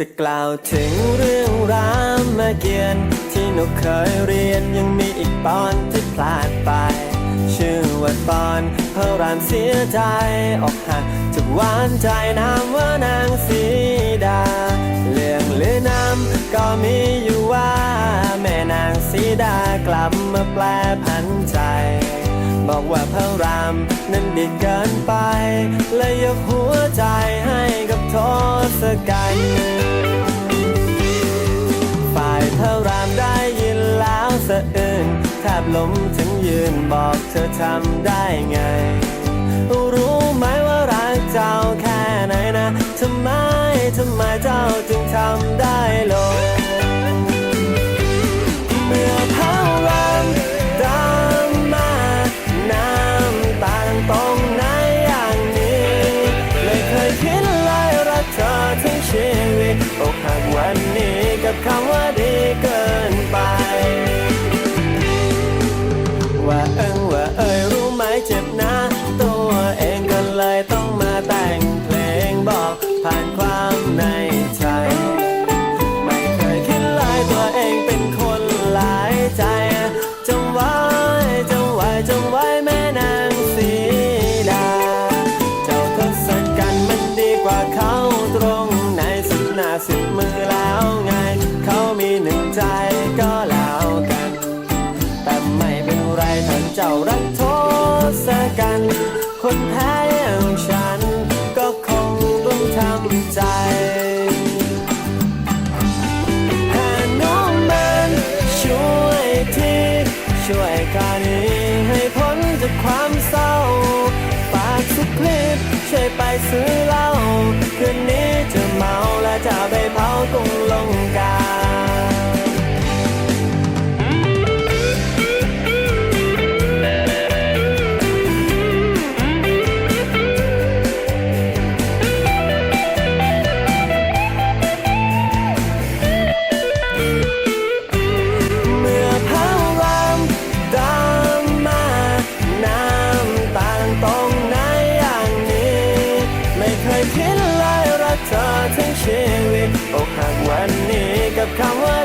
จะกล่าวถึงเรื่องรามเกียรติที่หนูเคยเรียนยังมีอีกตอนที่พลาดไป ชื่อว่าตอนพระรามเสียใจอกหักจากหวานใจนามว่านางสีดาเรื่องลือนำก็มีอยู่ว่า แม่นางสีดากลับมาแปลผันใจ บอกว่าพระรามนั้นดีเกินไปเลยยกหัวใจให้กับทศกัณฐ์ สะอื้นแทบล้มถึงยืนบอกเธอทำได้ไง รู้ไหมว่ารักเจ้าแค่ไหนนะทำไมทำไมเจ้าจึงทำได้ลงเมื่อพระรามตามมาน้ำตาลตรงไหนอย่างนี้ไม่เคยคิดเลยรักเธอทั้งชีวิตอกหักวันนี้กับคำว่า ผ่านความในใจ ไม่เคยคิดเลยตัวเองเป็นคนหลายใจจงไว้จงไว้จงไว้แม่นางสีดา เจ้าทศกัณฐ์มันดีกว่าเขาตรงไหนสิบหน้าสิบมือแล้วไง เขามีหนึ่งใจก็แล้วกัน แต่ไม่เป็นไรถ้าเจ้ารักทศกัณฐ์คนแพ้ ต้งทำใจหาน้องมันช่วยทีช่วยการนี้ให้พ้นจากความเศร้าฝากสุคลิปช่วยไปซื้อเหล้าคืนนี้จะเมาและจะไปเผาตรง ชีวิตอกหักวันนี้กับคำว่า